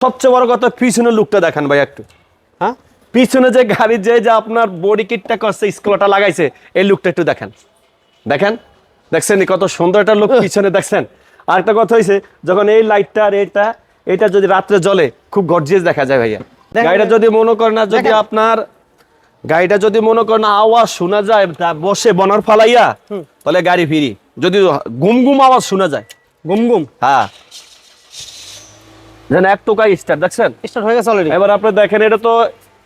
সবচেয়ে বড় কথা পিছনের লুকটা দেখান ভাই একটু। হ্যাঁ? পিছনে যে গাড়ির যে যে আপনার বডি কিটটা করছে স্কুলটা লাগাইছে এই লুকটা একটু দেখেন। দেখেন? দেখছেন কত সুন্দর একটা লুক পিছনে দেখছেন? আরেকটা কথা হয়েছে যখন এই লাইটটা আর এটা এটা যদি রাত্রে জ্বলে খুব গর্জিয়াস দেখা যায় ভাইয়া। গাড়িটা যদি মনে করেন না যদি আপনার গাড়িটা যদি মনে করেন না আওয়াজ শোনা যায় তা বসে বনার ফালাইয়া তাহলে গাড়ি ফিরি। যদি গুম গুম আওয়াজ শোনা যায়। গুম গুম। হ্যাঁ। যেন এক টোকাই স্টার্ট দেখছেন? স্টার্ট হয়ে গেছে অলরেডি এবার আপনি দেখেন এটা তো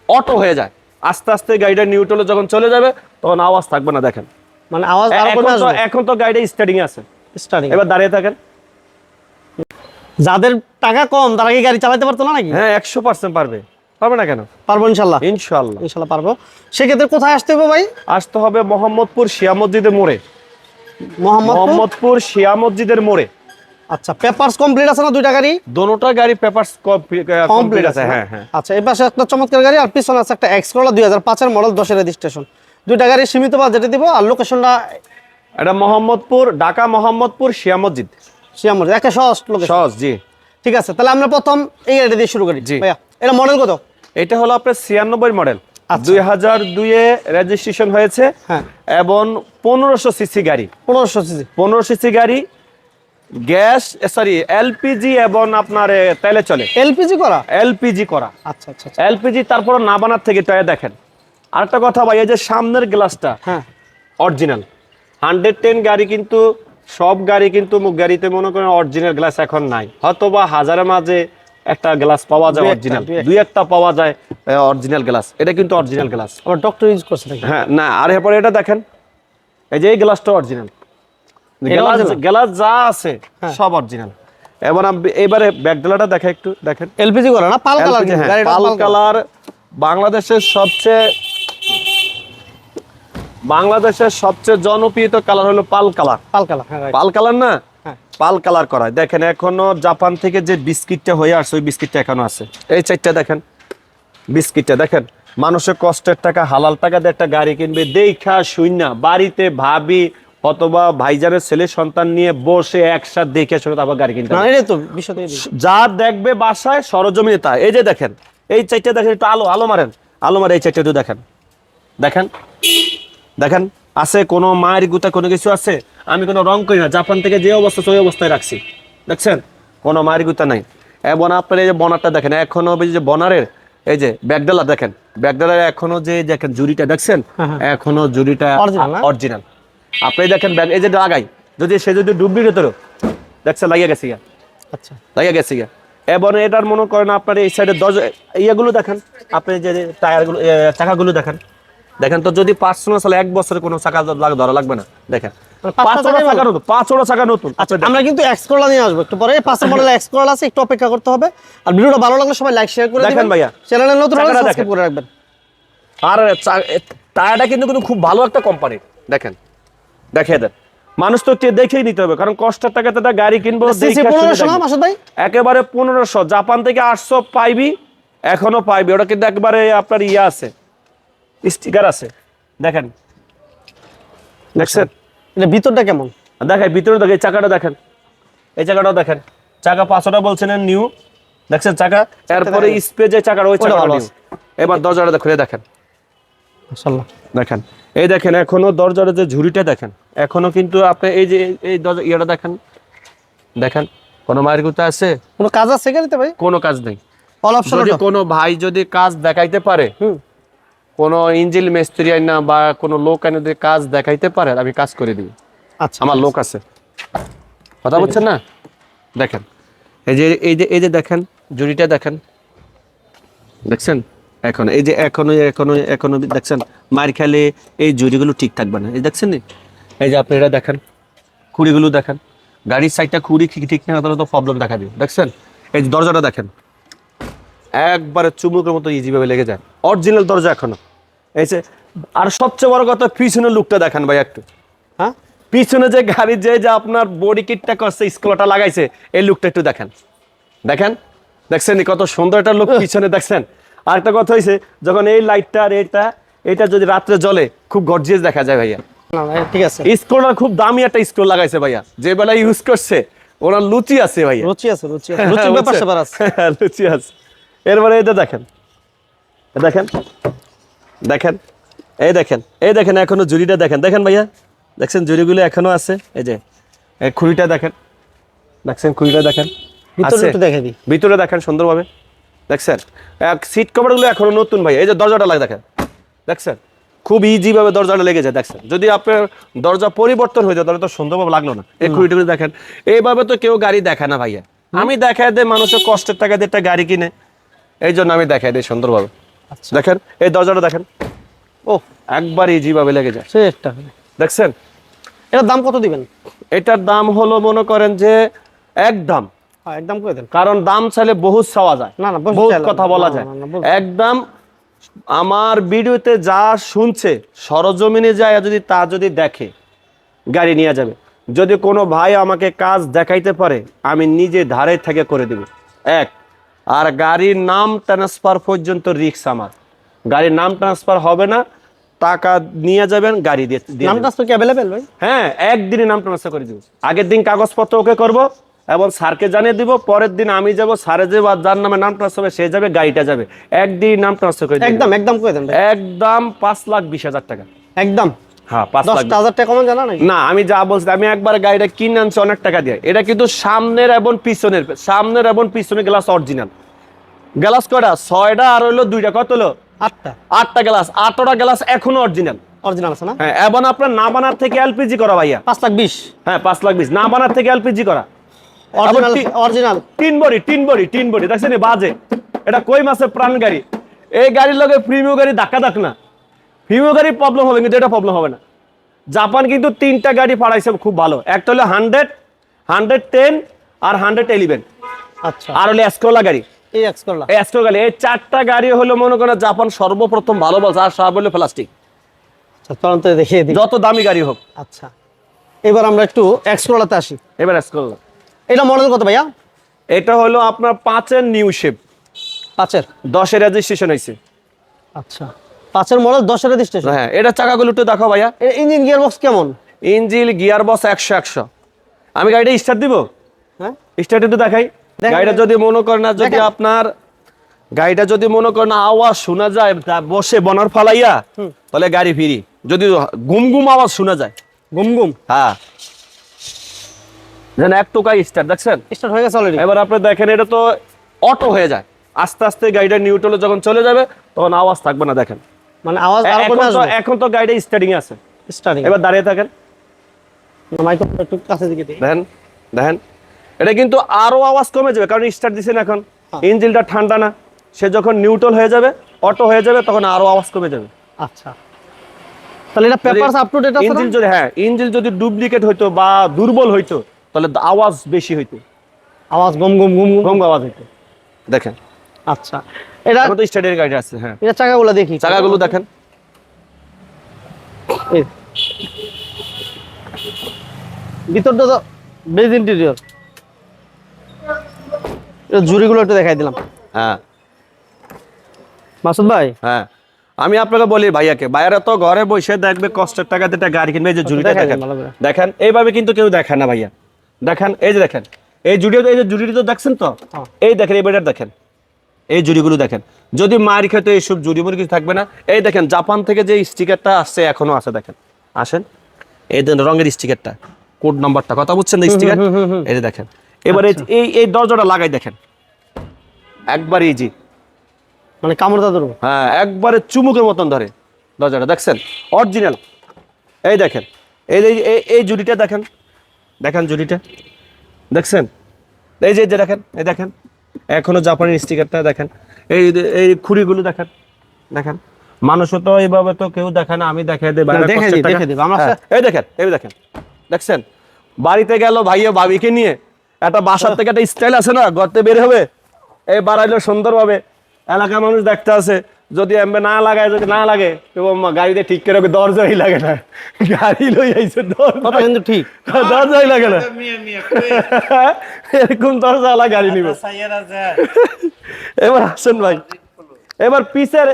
অটো হয়ে যায়। আস্তে আস্তে গাড়িটা নিউট্রালে যখন চলে যাবে তখন আওয়াজ থাকবে না দেখেন। মানে আওয়াজ এখন তো গাড়িটা স্টার্টিং আছে। স্টার্টিং এবার দাঁড়িয়ে থাকেন। যাদের টাকা কম তারা কি গাড়ি চালাতে পারতো না নাকি? হ্যাঁ একশো পার্সেন্ট পারবে। পারবে না কেন? পারব ইনশাল্লাহ। ইনশাল্লাহ। ইনশাল্লাহ পারব। সেক্ষেত্রে কোথায় আসতে হবে ভাই? আসতে হবে মোহাম্মদপুর শিয়া মসজিদের মোড়ে। মোহাম্মদপুর শিয়া মসজিদের মোড়ে। আচ্ছা পেপারস কমপ্লিট আছে না দুইটা গাড়ি? দোনোটা গাড়ি পেপার কমপ্লিট আছে হ্যাঁ হ্যাঁ। আচ্ছা এই পাশে একটা চমৎকার গাড়ি আর পিছনে আছে একটা এক্স দুই হাজার পাঁচের মডেল দশের রেজিস্ট্রেশন দুইটা গাড়ি সীমিত বাজেটে দিব আর লোকেশনটা এটা মোহাম্মদপুর ঢাকা মোহাম্মদপুর শিয়া মসজিদ। শিয়ামর একে সহজ লোকেশন সহজ জি। ঠিক আছে তাহলে আমরা প্রথম এই গাড়িটা দিয়ে শুরু করি। জি। ভাইয়া এটা মডেল কত? এটা হলো আপনার ছিয়ানব্বই মডেল আচ্ছা। দুই হাজার দুইয়ে রেজিস্ট্রেশন হয়েছে হ্যাঁ। এবং পনেরোশো সিসি গাড়ি। পনেরোশো সিসি পনেরো সিসি গাড়ি গ্যাস সরি এলপিজি এবং আপনার তেলে চলে। এলপিজি করা? এলপিজি করা। আচ্ছা আচ্ছা আচ্ছা। এলপিজি তারপর না বানার থেকে টয়ে দেখেন। আরেকটা কথা ভাই এই যে সামনের গ্লাসটা হ্যাঁ। অরিজিনাল হান্ড্রেড টেন গাড়ি কিন্তু সব গাড়ি কিন্তু মুখ গাড়িতে মনে করেন অরিজিনাল গ্লাস এখন নাই। হয়তো বা হাজারের মাঝে একটা গ্লাস পাওয়া যায় অরিজিনাল দুই একটা। পাওয়া যায় অরিজিনাল গ্লাস এটা কিন্তু অরিজিনাল গ্লাস আবার ডক্টর ইউজ করছে হ্যাঁ না আর এরপরে এটা দেখেন। এই যে এই গ্লাসটা অরিজিনাল গ্লাস যা আছে হ্যাঁ। সব অরিজিনাল এবার এবারে ব্যাকডালাটা দেখা একটু দেখেন। এলপিজি করা না? পাল কালার হ্যাঁ, পাল কালার বাংলাদেশের সবচেয়ে বাংলাদেশের সবচেয়ে জনপ্রিয় কালার হলো পাল কালার পাল কালার হ্যাঁ পাল কালার না। পাল কালার করা। দেখেন এখনও জাপান থেকে যে বিস্কিটটা হয়ে আসছে ওই বিস্কিটটা এখনও আছে। এই চারটা দেখেন বিস্কিটটা দেখেন। মানুষের কষ্টের টাকা হালাল টাকা দিয়ে একটা গাড়ি কিনবে দেখা শুইনা বাড়িতে ভাবি অথবা ভাইজানের ছেলে সন্তান নিয়ে বসে একসাথে দেখে শুনে তারপর গাড়ি কিনতে। যা দেখবে বাসায় সরজমিনে তা। এই যে দেখেন এই চারটা দেখেন একটু আলো আলো মারেন। আলো মারে এই চারটা একটু দেখেন। দেখেন দেখেন আছে কোনো মায়ের গুতা কোনো কিছু আছে? আমি কোনো রং করি না জাপান থেকে যে অবস্থা সেই অবস্থায় রাখছি। দেখছেন? কোনো মায়ের গুতা নাই। এবং আপনার এই যে বনারটা দেখেন এখনও যে বনারের এই যে ব্যাগডালা দেখেন। ব্যাগডালার এখনও যে দেখেন জুড়িটা দেখছেন? হ্যাঁ, হ্যাঁ। এখনও জুড়িটা অরিজিনাল আপনি দেখেন ব্যাগ এই যে লাগাই যদি সে যদি ডুববি ভেতরে দেখছেন লাগিয়ে গেছে গিয়া। আচ্ছা। লাগিয়ে গেছে গিয়া। এবং এটার মনে করেন আপনার এই সাইডে দরজা ইয়েগুলো দেখেন আপনি যে টায়ারগুলো চাকাগুলো দেখেন। দেখেন তো যদি পাঁচশো সালে এক বছরে কোনো চাকা লাগ- ধরা লাগবে না দেখেন। মানে আচ্ছা আমরা কিন্তু নিয়ে আসব একটু পরে। পাঁচের মডেল এক্স আছে একটু অপেক্ষা করতে হবে। আর ভিডিওটা ভালো লাগলে সবাই লাইক শেয়ার করে দেখেন ভাইয়া। চ্যানেলে নতুন সাবস্ক্রাইব দেখেন। করে রাখবেন। আর টায়ারটা কিন্তু কিন্তু খুব ভালো একটা কোম্পানি দেখেন দেখে দেন। মানুষ তো দেখেই নিতে হবে কারণ কষ্টের টাকাতে একটা গাড়ি কিনবো একেবারে পনেরোশো জাপান থেকে আটশো পাইবি এখনও পাইবি ওটা কিন্তু একবারে আপনার ইয়ে আছে স্টিকার আছে। দেখেন। দেখছেন? এটা ভিতরটা কেমন? দেখেন ভিতরে দেখেন চাকাটা দেখেন। এই চাকাটাও দেখেন। চাকা পাঁচশোটা বলছেন নিউ। দেখছেন চাকা? এরপরে দেখেন। স্পে চাকার ওই চাকাটা নিউ। এবার দরজাটা খুলে দেখেন। দেখেন। এই দেখেন এখনও দরজার যে ঝুড়িটা দেখেন এখনও কিন্তু আপনি এই যে এই দরজা ইয়েটা দেখেন দেখেন কোনো মায়ের গুতা আছে? কোনো কাজ আছে গাড়িতে ভাই? কোনো কাজ নেই। যদি কোনো ভাই যদি কাজ দেখাইতে পারে কোনো ইঞ্জিল মিস্ত্রি না বা কোনো লোক এনে যদি কাজ দেখাইতে পারে আমি কাজ করে দিই। আচ্ছা আমার লোক আছে। কথা বলছেন না? দেখেন এই যে এই যে এই যে দেখেন জুড়িটা দেখেন দেখছেন? এখন, এই যে এখনও এখনও এখনও দেখছেন, মার খেলে এই জুড়িগুলো ঠিক থাকবে না। এই দেখছেন নি? এই যে আপনি এটা দেখেন, খুঁড়িগুলো দেখেন। গাড়ির সাইডটা খুঁড়ি ঠিক ঠিক না, তাহলে তো প্রবলেম দেখা দিবে। দেখছেন? এই যে দরজাটা দেখেন। একবারে চুমুকের মতো ইজিভাবে লেগে যায়। অরিজিনাল দরজা এখনও। এই যে, আর সবচেয়ে বড় কথা, পিছনের লুকটা দেখেন ভাই একটু। হ্যাঁ? পিছনে যে গাড়ির যে যে আপনার বডি কিটটা করছে স্কুলটা লাগাইছে, এই লুকটা একটু দেখেন। দেখেন? দেখছেন কত সুন্দর একটা লুক পিছনে, দেখছেন? আরেকটা কথা হয়েছে যখন এই লাইটটা আর এটা এটা যদি রাত্রে জ্বলে খুব গর্জিয়াস দেখা যায় ভাইয়া। ঠিক আছে। স্ক্রোলার খুব দামি একটা স্ক্রোল লাগাইছে ভাইয়া। যে বেলা ইউজ করছে ওনার লুচি আছে ভাইয়া। রুচি আছে রুচি আছে। রুচির ব্যাপার স্যাপার আছে। হ্যাঁ, লুচি আছে। এরপরে এটা দেখেন দেখেন দেখেন এই দেখেন এই দেখেন এখনও জুড়িটা দেখেন। দেখেন ভাইয়া দেখছেন জুড়িগুলো এখনও আছে? এই যে এই খুঁড়িটা দেখেন। দেখছেন খুঁড়িটা দেখেন? ভিতরে দেখেন একটু দেখে ভিতরে দেখেন সুন্দরভাবে। দেখছেন এক সিট কভারগুলো এখনও নতুন ভাই এই যে দরজাটা লাগে দেখেন। দেখছেন খুব ইজি ভাবে দরজাটা লেগে যায় দেখছেন যদি আপনার দরজা পরিবর্তন হয়ে যায় তাহলে তো সুন্দরভাবে লাগল না। এই খুঁড়িটুকু দেখেন এইভাবে তো কেউ গাড়ি দেখায় না ভাইয়া। আমি দেখায় দেয় মানুষের কষ্টের টাকা দিয়ে একটা গাড়ি কিনে। এই জন্য আমি দেখাই দিই সুন্দরভাবে। আচ্ছা। দেখেন এই দরজাটা দেখেন। ও একবার ইজিভাবে লেগে যায়। সে একটা দেখছেন এটার দাম কত দিবেন? এটার দাম হলো মনে করেন যে একদম হ্যাঁ একদম করে দেন। কারণ দাম চাইলে বহুত চাওয়া যায়। না, না, বহুত কথা বলা যায়। একদম আমার ভিডিওতে যা শুনছে সরজমিনে যায় যদি তা যদি দেখে গাড়ি নিয়ে যাবে। যদি কোনো ভাই আমাকে কাজ দেখাইতে পারে আমি নিজে ধারে থেকে করে দেব। এক আর গাড়ির নাম ট্রান্সফার পর্যন্ত রিক্স আমার। গাড়ির নাম ট্রান্সফার হবে না টাকা নিয়ে যাবেন গাড়ি দিয়ে দিয়ে নাম ট্রান্সফার কি অ্যাভেলেবেল ভাই? হ্যাঁ একদিনে নাম ট্রান্সফার করে দিব। আগের দিন কাগজপত্র ওকে করব এবং স্যারকে জানিয়ে দিব পরের দিন আমি যাব স্যারে যাব আর যার নামে নাম ট্রান্সফার হবে সে যাবে গাড়িটা যাবে। একদিন নাম ট্রান্সফার করে একদম একদম করে দেন একদম পাঁচ লাখ বিশ হাজার টাকা। একদম। হ্যাঁ পাঁচ লাখ হাজার টাকা কমান জানা না আমি যা বলছি আমি একবার গাড়িটা কিনে আনছি অনেক টাকা দিয়ে। এটা কিন্তু সামনের এবং পিছনের সামনের এবং পিছনের গ্লাস অরিজিনাল গ্লাস কয়টা? ছয়টা আর হইল দুইটা। কত হলো? আটটা। আটটা গ্লাস আটটা গ্লাস এখনও অরিজিনাল অরিজিনাল আছে না? হ্যাঁ এবং আপনার না বানার থেকে এলপিজি করা ভাইয়া। পাঁচ লাখ বিশ। হ্যাঁ পাঁচ লাখ বিশ। না বানার থেকে এলপিজি করা। অরিজিনাল তিন বড়ি তিন বড়ি তিন বড়ি। দেখছেন বাজে। এটা কই মাসে প্রাণ গাড়ি? এই গাড়ির লগে প্রিমিয় গাড়ি ধাক্কা ধাক না। প্রিমিয় প্রবলেম হবে কিন্তু এটা প্রবলেম হবে না। জাপান কিন্তু তিনটা গাড়ি পাড়াইছে খুব ভালো। একটা হলো হান্ড্রেড হান্ড্রেড টেন আর হান্ড্রেড ইলেভেন। আচ্ছা। আর হলো এসকোলা গাড়ি। এই এসকোলা গাড়ি। এই চারটা গাড়ি হলো মনে করেন জাপান সর্বপ্রথম ভালো বলছে আর সব হলো প্লাস্টিক আচ্ছা দেখিয়ে দিই। যত দামি গাড়ি হোক। আচ্ছা। এবার আমরা একটু এক্স করলাতে আসি। এবার এসকোলা এটা মডেল কত ভাইয়া? এটা হলো আপনার পাঁচের নিউ শেপ পাঁচের? দশের রেজিস্ট্রেশন হয়েছে। আচ্ছা। পাঁচের মডেল দশের রেজিস্ট্রেশন হ্যাঁ এটা চাকাগুলো একটু দেখো ভাইয়া। ইঞ্জিন গিয়ার বক্স কেমন? ইঞ্জিল গিয়ার বস একশো একশো। আমি গাড়িটা স্টার্ট দিব? হ্যাঁ। স্টার্ট একটু দেখাই। গাড়িটা যদি মনে করেন না যদি আপনার গাড়িটা যদি মনে করেন না আওয়াজ শোনা যায় বসে বনার ফালাইয়া তাহলে গাড়ি ফিরি। যদি গুম গুম আওয়াজ শোনা যায়। গুম গুম হ্যাঁ। যেন এক টোকাই স্টার্ট দেখছেন? স্টার্ট হয়ে গেছে অলরেডি এবার আপনি দেখেন এটা তো অটো হয়ে যায়। আস্তে আস্তে গাড়িটা নিউট্রালে যখন চলে যাবে তখন আওয়াজ থাকবে না দেখেন। মানে আওয়াজ আরও এখন তো আসবে। এখন তো গাড়িটা স্টার্টিং আছে। স্টার্টিং এবার দাঁড়িয়ে থাকেন। মাইক্রোফোন একটু কাছে দিকে দেখেন দেখেন। এটা কিন্তু আরও আওয়াজ কমে যাবে কারণ স্টার্ট দিছেন এখন। হ্যাঁ। ইঞ্জিনটা ঠান্ডা না। সে যখন নিউট্রাল হয়ে যাবে অটো হয়ে যাবে তখন আরও আওয়াজ কমে যাবে। আচ্ছা। তাহলে এটা পেপারস আপ টু ডেট আছে ইঞ্জিন যদি হ্যাঁ ইঞ্জিন যদি ডুপ্লিকেট হইতো বা দুর্বল হইতো তাহলে আওয়াজ বেশি হইতো। আওয়াজ গম গম গম গম আওয়াজ হইতো। দেখেন। আচ্ছা এটা তো স্টার্টের গাড়ি আছে হ্যাঁ। এটা চাকাগুলো দেখি। চাকাগুলো দেখেন। ভিতরটা তো বেজ ইন্টেরিয়র জুড়িগুলো একটু দেখাই দিলাম। হ্যাঁ। মাসুদ ভাই? হ্যাঁ। আমি আপনাকে বলি ভাইয়াকে ভাইয়ারা তো ঘরে বসে দেখবে কষ্টের টাকা দিয়ে একটা গাড়ি কিনবে যে জুড়িটা দেখাই দেখেন। দেখেন এইভাবে কিন্তু কেউ দেখে না ভাইয়া। দেখেন এই যে দেখেন এই জুড়ি এই যে জুড়িটা তো দেখছেন তো? হ্যাঁ। এই দেখেন এই বেটার দেখেন। এই জুড়িগুলো দেখেন। যদি মার খেতে এইসব জুড়ি মুড়ি কিছু থাকবে না এই দেখেন জাপান থেকে যে স্টিকারটা আসছে এখনও আছে দেখেন। আসেন। এই দেন রঙের স্টিকারটা কোড নাম্বারটা কথা বুঝছেন না স্টিকার? এই যে দেখেন এবারে আচ্ছা। এই এই দরজাটা লাগাই দেখেন। একবার ইজি মানে কামড়দা ধরবো? হ্যাঁ একবারে চুমুকের মতন ধরে দরজাটা দেখছেন? অরিজিনাল। এই দেখেন এই এই এই জুড়িটা দেখেন। দেখেন জুড়িটা। দেখছেন? এই যে এই যে দেখেন এই দেখেন। এখনও জাপানের স্টিকারটা দেখেন। এই এই খুঁড়িগুলো দেখেন দেখেন। মানুষও তো এইভাবে তো কেউ দেখে না আমি দেখে দেই বাইরে দেখে কষ্টের দিই, টাকা। দেখে দিই। আমরা হ্যাঁ, এই দেখেন এই দেখেন। দেখছেন? বাড়িতে গেল ভাইয়া ভাবিকে নিয়ে। একটা বাসার থেকে একটা স্টাইল আছে না গর্তে বের হবে। এই বাড়াইলো সুন্দরভাবে। এলাকার মানুষ দেখতে আছে যদি এমবে না লাগায় যদি না লাগে তো গাড়িতে ঠিক করে ওকে দরজাই লাগে না। গাড়ি লই আইছে দরজা কিন্তু ঠিক। দরজাই লাগে না। এরকম দরজাওয়ালা গাড়ি নিব। এবার আসেন ভাই। এবার পিছের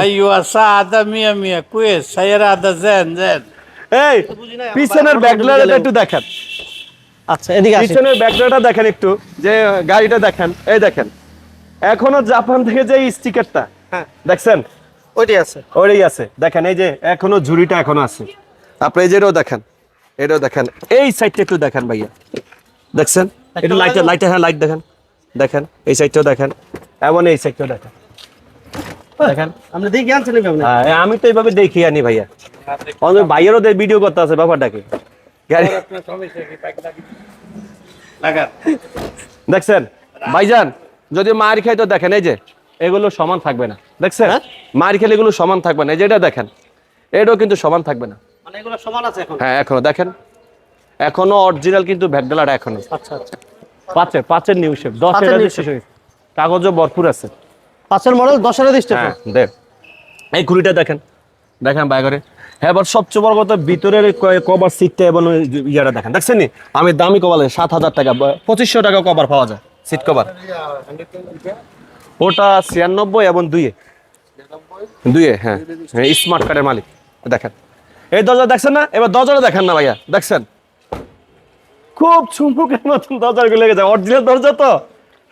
Aí o assada, minha, minha, conheço, saíra da zen, zen. এই পিছনের ব্যাকলাইটটা একটু দেখেন। আচ্ছা এদিকে আসি পিছনের ব্যাকগ্রাউন্ডটা দেখেন একটু। যে গাড়িটা দেখেন এই দেখেন। এখনও জাপান থেকে যে স্টিকারটা দেখছেন? ওইটাই আছে। ওরই আছে। দেখেন এই যে এখনও ঝুড়িটা এখনও আছে। আপনি এই যে এটাও দেখেন এটাও দেখেন। এই সাইডটা একটু দেখেন ভাইয়া। দেখছেন? একটু লাইটে লাইটে হ্যাঁ লাইট দেখেন। দেখেন এই সাইডটাও দেখেন। এমন এই সাইডটাও দেখেন। দেখেন? আপনি দেখে আনছেন হ্যাঁ, আমি তো এইভাবে দেখি আনি ভাইয়া। আমাদের ভাইয়েরও ভিডিও করতে আছে ব্যাপারটা কি গাড়ি দেখছেন? ভাইজান যদি মার খাই তো দেখেন এই যে। এগুলো সমান থাকবে না। দেখছেন? মার খেলে এগুলো সমান থাকবে না। এই যে এটা দেখেন এটাও কিন্তু সমান থাকবে না। মানে এগুলো সমান আছে এখন? হ্যাঁ এখনও দেখেন। এখনও অরিজিনাল কিন্তু ভ্যাটডালার এখনও। আচ্ছা আচ্ছা। পাঁচের পাঁচের নিউ শেপ দশের। কাগজও ভরপুর আছে। পাঁচের মডেল দশের রেজিস্ট্রেশন হ্যাঁ দেখ এই ঘুড়িটা দেখেন। দেখেন বাই করে। হ্যাঁ এবার সবচেয়ে বড় কথা ভিতরের কভার সিটটা এবং ইয়াটা দেখেন। দেখছেন নি? আমি দামি কভার সাত হাজার টাকা পঁচিশশো টাকা কভার পাওয়া যায় সিট কভার ওটা ছিয়ানব্বই এবং দুইয়ে। দুইয়ে হ্যাঁ। স্মার্ট কার্ডের মালিক। দেখেন। এই দরজা দেখছেন না? এবার দরজাটা দেখেন না ভাইয়া। দেখছেন? খুব চুমুকের মতন দরজাগুলো লেগে যায়। অরিজিনাল দরজা তো।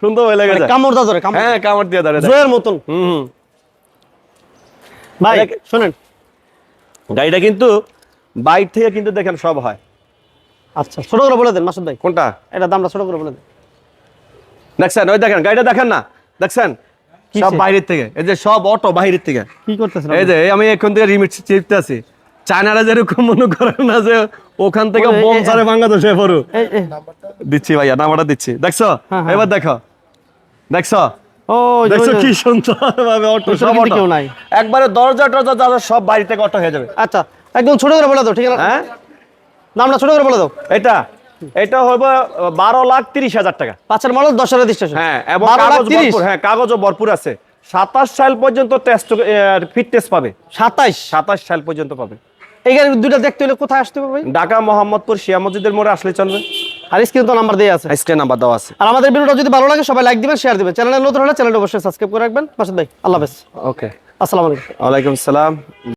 সুন্দর হয়ে লেগে যায়। কামড় কামড়। হ্যাঁ কামড় দিয়ে দাঁড়িয়ে জয়ের মতন। হুম ভাই শুনেন। গাড়িটা কিন্তু বাইক থেকে কিন্তু দেখেন সব হয়। আচ্ছা ছোট করে বলে দেন মাসুদ ভাই। কোনটা? এটা দামটা ছোট করে বলে দেন। দেখছেন? ওই দেখেন গাড়িটা দেখেন না? দেখছেন? সব? বাইরের থেকে। এই যে সব অটো বাইরের থেকে। কি করতেছেন এই যে আমি এখন থেকে রিমিট চিপতে আছি। চায়নারা যেরকম মনে করেন না যে ওখান থেকে বোম সারে বাংলাদেশ হয়ে পড়ু দিচ্ছি ভাইয়া নাম্বারটা দিচ্ছি। দেখছ? হ্যাঁ, হ্যাঁ। এবার দেখো। দেখছ? ও দেখছ কি সুন্দর ভাবে অটো সব অটো। কেউ নাই। একবারে দরজা টরজা দরজা সব বাইরে থেকে অটো হয়ে যাবে। আচ্ছা একদম ছোট করে বলে দাও ঠিক আছে? হ্যাঁ? দামটা ছোট করে বলে দাও। এটা? এটা হবে বারো লাখ তিরিশ হাজার টাকা। পাঁচের মডেল দশের রেজিস্ট্রেশন হ্যাঁ এবং হ্যাঁ কাগজও ভরপুর আছে। সাতাশ সাল পর্যন্ত টেস্ট ফিট টেস্ট পাবে। সাতাইশ? সাতাশ সাল পর্যন্ত পাবে। এই গাড়ি দেখতে হলে কোথায় আসতে হবে ঢাকা মোহাম্মদপুর শিয়া মসজিদের মোড়ে আসলে চলবে। আর স্ক্রিন তো নাম্বার দিয়ে আছে। স্ক্রিন নাম্বার দেওয়া আছে। আর আমাদের ভিডিওটা যদি ভালো লাগে সবাই লাইক দিবেন শেয়ার দিবেন। চ্যানেলে নতুন হলে চ্যানেলটা অবশ্যই সাবস্ক্রাইব করে রাখবেন। মাসুদ ভাই আল্লাহ হাফেজ। ওকে আসসালামু আলাইকুম। ওয়ালাইকুম সালাম